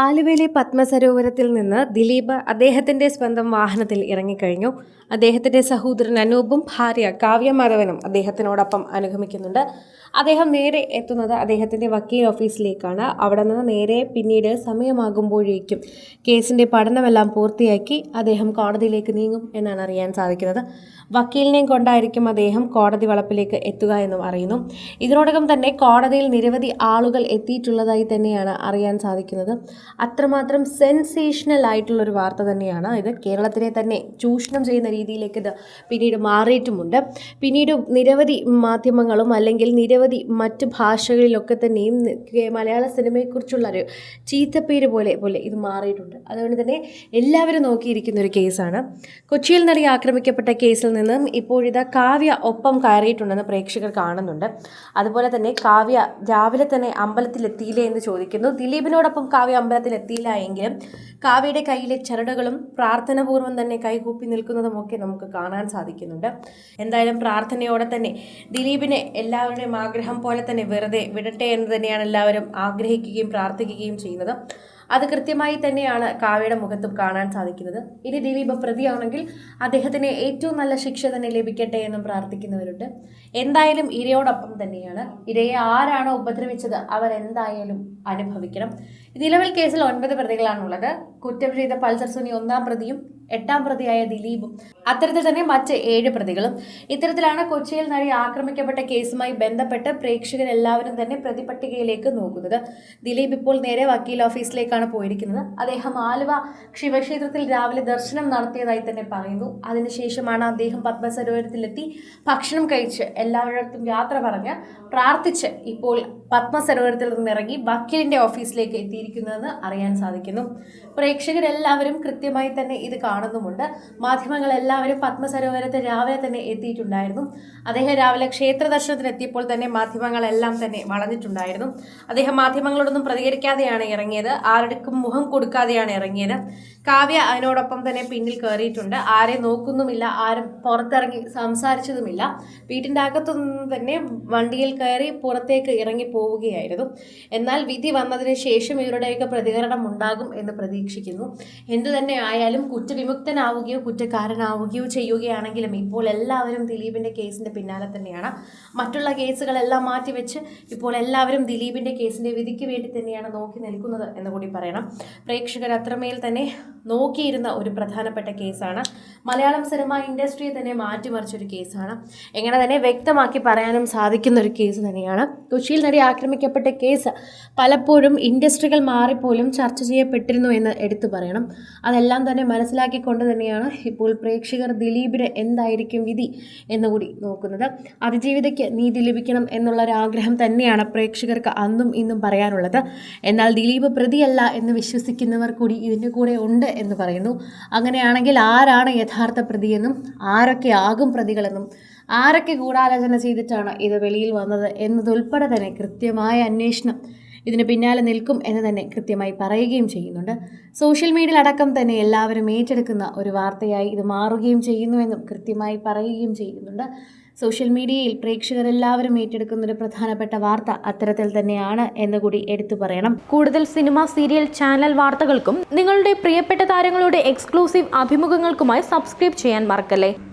ആലുവയിലെ പത്മസരോവരത്തിൽ നിന്ന് ദിലീപ് അദ്ദേഹത്തിന്റെ സ്വന്തം വാഹനത്തിൽ ഇറങ്ങിക്കഴിഞ്ഞു. അദ്ദേഹത്തിന്റെ സഹോദരൻ അനൂപും ഭാര്യ കാവ്യമാധവനും അദ്ദേഹത്തിനോടൊപ്പം അനുഗമിക്കുന്നുണ്ട്. അദ്ദേഹം നേരെ എത്തുന്നത് അദ്ദേഹത്തിന്റെ വക്കീൽ ഓഫീസിലേക്കാണ്. അവിടെ നിന്ന് നേരെ പിന്നീട് സമയമാകുമ്പോഴേക്കും കേസിന്റെ പഠനമെല്ലാം പൂർത്തിയാക്കി അദ്ദേഹം കോടതിയിലേക്ക് നീങ്ങും എന്നാണ് അറിയാൻ സാധിക്കുന്നത്. വക്കീലിനെയും കൊണ്ടായിരിക്കും അദ്ദേഹം കോടതി വളപ്പിലേക്ക് എത്തുക എന്നും അറിയുന്നു. ഇതിനോടകം തന്നെ കോടതിയിൽ നിരവധി ആളുകൾ എത്തിയിട്ടുള്ളതായി തന്നെയാണ് അറിയാൻ സാധിക്കുന്നത്. അത്രമാത്രം സെൻസേഷണൽ ആയിട്ടുള്ളൊരു വാർത്ത തന്നെയാണ്. ഇത് കേരളത്തിനെ തന്നെ ചൂഷണം ചെയ്യുന്ന രീതിയിലേക്ക് ഇത് പിന്നീട് മാറിയിട്ടുമുണ്ട്. പിന്നീട് നിരവധി മാധ്യമങ്ങളും അല്ലെങ്കിൽ നിരവധി മറ്റ് ഭാഷകളിലൊക്കെ തന്നെയും മലയാള സിനിമയെക്കുറിച്ചുള്ള ഒരു ചീത്തപ്പേര് പോലെ പോലെ ഇത് മാറിയിട്ടുണ്ട്. അതുകൊണ്ട് തന്നെ എല്ലാവരും നോക്കിയിരിക്കുന്ന ഒരു കേസാണ്. കൊച്ചിയിൽ നടി ആക്രമിക്കപ്പെട്ട കേസിൽ നിന്നും ഇപ്പോഴിതാ കാവ്യ ഒപ്പം കയറിയിട്ടുണ്ടെന്ന് പ്രേക്ഷകർ കാണുന്നുണ്ട്. അതുപോലെ തന്നെ കാവ്യ രാവിലെ തന്നെ അമ്പലത്തിലെത്തിയില്ലേ എന്ന് ചോദിക്കുന്നു. ദിലീപിനോടൊപ്പം കാവ്യ അമ്പലത്തിലെത്തിയില്ല എങ്കിലും കാവ്യയുടെ കയ്യിലെ ചരടുകളും പ്രാർത്ഥനാപൂർവം തന്നെ കൈകൂപ്പി നിൽക്കുന്നതുമൊക്കെ നമുക്ക് കാണാൻ സാധിക്കുന്നുണ്ട്. എന്തായാലും പ്രാർത്ഥനയോടെ തന്നെ ദിലീപിനെ എല്ലാവരുടെയും ആഗ്രഹം പോലെ തന്നെ വെറുതെ വിടട്ടെ എന്ന് തന്നെയാണ് എല്ലാവരും ആഗ്രഹിക്കുകയും പ്രാർത്ഥിക്കുകയും ചെയ്യുന്നത്. അത് കൃത്യമായി തന്നെയാണ് കാവ്യയുടെ മുഖത്തും കാണാൻ സാധിക്കുന്നത്. ഇനി ദിലീപ് പ്രതിയാണെങ്കിൽ അദ്ദേഹത്തിന് ഏറ്റവും നല്ല ശിക്ഷ തന്നെ ലഭിക്കട്ടെ എന്നും പ്രാർത്ഥിക്കുന്നവരുണ്ട്. എന്തായാലും ഇരയോടൊപ്പം തന്നെയാണ്. ഇരയെ ആരാണോ ഉപദ്രവിച്ചത് അവർ എന്തായാലും അനുഭവിക്കണം. നിലവിൽ കേസിൽ ഒൻപത് പ്രതികളാണുള്ളത്. കുറ്റം ചെയ്ത പൾസർ സുനി ഒന്നാം പ്രതിയും എട്ടാം പ്രതിയായ ദിലീപും അത്തരത്തിൽ തന്നെ മറ്റ് ഏഴ് പ്രതികളും. ഇത്തരത്തിലാണ് കൊച്ചിയിൽ നടി ആക്രമിക്കപ്പെട്ട കേസുമായി ബന്ധപ്പെട്ട് പ്രേക്ഷകരെല്ലാവരും തന്നെ പ്രതിപട്ടികയിലേക്ക് നോക്കുന്നത്. ദിലീപ് ഇപ്പോൾ നേരെ വക്കീൽ ഓഫീസിലേക്കാണ് പോയിരിക്കുന്നത്. അദ്ദേഹം ആലുവ ശിവക്ഷേത്രത്തിൽ രാവിലെ ദർശനം നടത്തിയതായി തന്നെ പറയുന്നു. അതിനുശേഷമാണ് അദ്ദേഹം പത്മസരോവരത്തിലെത്തി ഭക്ഷണം കഴിച്ച് എല്ലാവരിടത്തും യാത്ര പറഞ്ഞ് പ്രാർത്ഥിച്ച് ഇപ്പോൾ പത്മസരോവരത്തിൽ നിന്നിറങ്ങി വക്കീലിന്റെ ഓഫീസിലേക്ക് എത്തിയിരിക്കുന്നതെന്ന് അറിയാൻ സാധിക്കുന്നു. പ്രേക്ഷകരെല്ലാവരും കൃത്യമായി തന്നെ ഇത് കാണുന്നുമുണ്ട്. മാധ്യമങ്ങളെല്ലാവരും പത്മസരോവരത്തെ രാവിലെ തന്നെ എത്തിയിട്ടുണ്ടായിരുന്നു. അദ്ദേഹം രാവിലെ ക്ഷേത്ര ദർശനത്തിന് എത്തിയപ്പോൾ തന്നെ മാധ്യമങ്ങളെല്ലാം തന്നെ വളഞ്ഞിട്ടുണ്ടായിരുന്നു. അദ്ദേഹം മാധ്യമങ്ങളോടൊന്നും പ്രതികരിക്കാതെയാണ് ഇറങ്ങിയത്. ആരുടെക്കും മുഖം കൊടുക്കാതെയാണ് ഇറങ്ങിയത്. കാവ്യ അതിനോടൊപ്പം തന്നെ പിന്നിൽ കയറിയിട്ടുണ്ട് ആരെ നോക്കുന്നുമില്ല ആരും പുറത്തിറങ്ങി സംസാരിച്ചതുമില്ല. വീട്ടിന്റെ അകത്തുനിന്ന് തന്നെ വണ്ടിയിൽ കയറി പുറത്തേക്ക് ഇറങ്ങി പോവുകയായിരുന്നു. എന്നാൽ വിധി വന്നതിന് ശേഷം ഇവരുടെയൊക്കെ പ്രതികരണം ഉണ്ടാകും എന്ന് പ്രതീക്ഷിക്കുന്നു. എന്തു തന്നെ ആയാലും കുറ്റവിമുക്തനാവുകയോ കുറ്റക്കാരനാവുകയോ ചെയ്യുകയാണെങ്കിലും ഇപ്പോൾ എല്ലാവരും ദിലീപിന്റെ കേസിന്റെ പിന്നാലെ തന്നെയാണ്. മറ്റുള്ള കേസുകളെല്ലാം മാറ്റിവെച്ച് ഇപ്പോൾ എല്ലാവരും ദിലീപിന്റെ കേസിന്റെ വിധിക്ക് വേണ്ടി തന്നെയാണ് നോക്കി നിൽക്കുന്നത് എന്ന് കൂടി പറയണം. പ്രേക്ഷകർ അത്രമേൽ തന്നെ നോക്കിയിരുന്ന ഒരു പ്രധാനപ്പെട്ട കേസാണ് മലയാളം സിനിമ ഇൻഡസ്ട്രിയെ തന്നെ മാറ്റിമറിച്ചൊരു കേസാണ്. എങ്ങനെ തന്നെ വ്യക്തമാക്കി പറയാനും സാധിക്കുന്ന ഒരു കേസ് തന്നെയാണ്. കൊച്ചിയിൽ നടി ആക്രമിക്കപ്പെട്ട കേസ് പലപ്പോഴും ഇൻഡസ്ട്രികൾ മാറിപ്പോലും ചർച്ച ചെയ്യപ്പെട്ടിരുന്നു എന്ന് എടുത്തു പറയണം. അതെല്ലാം തന്നെ മനസ്സിലാക്കിക്കൊണ്ട് തന്നെയാണ് ഇപ്പോൾ പ്രേക്ഷകർ ദിലീപിന് എന്തായിരിക്കും വിധി എന്നുകൂടി നോക്കുന്നത്. അതിജീവിതയ്ക്ക് നീതി ലഭിക്കണം എന്നുള്ള ആഗ്രഹം തന്നെയാണ് പ്രേക്ഷകർക്ക് അന്നും ഇന്നും പറയാനുള്ളത്. എന്നാൽ ദിലീപ് പ്രതിയല്ല എന്ന് വിശ്വസിക്കുന്നവർ കൂടി ഇതിന്റെ കൂടെ ഉണ്ട് എന്ന് പറയുന്നു. അങ്ങനെയാണെങ്കിൽ ആരാണ് യഥാർത്ഥ പ്രതിയെന്നും ആരൊക്കെ ആകും പ്രതികളെന്നും ആരൊക്കെ ഗൂഢാലോചന ചെയ്തിട്ടാണ് ഇത് വെളിയിൽ വന്നത് എന്നതുൾപ്പെടെ തന്നെ കൃത്യമായ അന്വേഷണം ഇതിന് പിന്നാലെ നിൽക്കും എന്ന് തന്നെ കൃത്യമായി പറയുകയും ചെയ്യുന്നുണ്ട്. സോഷ്യൽ മീഡിയയിൽ അടക്കം തന്നെ എല്ലാവരും ഏറ്റെടുക്കുന്ന ഒരു വാർത്തയായി ഇത് മാറുകയും ചെയ്യുന്നുവെന്നും കൃത്യമായി പറയുകയും ചെയ്യുന്നുണ്ട്. സോഷ്യൽ മീഡിയയിൽ പ്രേക്ഷകർ എല്ലാവരും ഏറ്റെടുക്കുന്ന ഒരു പ്രധാനപ്പെട്ട വാർത്ത അത്തരത്തിൽ തന്നെയാണ് എന്ന് കൂടി എടുത്തു പറയണം. കൂടുതൽ സിനിമ സീരിയൽ ചാനൽ വാർത്തകൾക്കും നിങ്ങളുടെ പ്രിയപ്പെട്ട താരങ്ങളുടെ എക്സ്ക്ലൂസീവ് അഭിമുഖങ്ങൾക്കുമായി സബ്സ്ക്രൈബ് ചെയ്യാൻ മറക്കല്ലേ?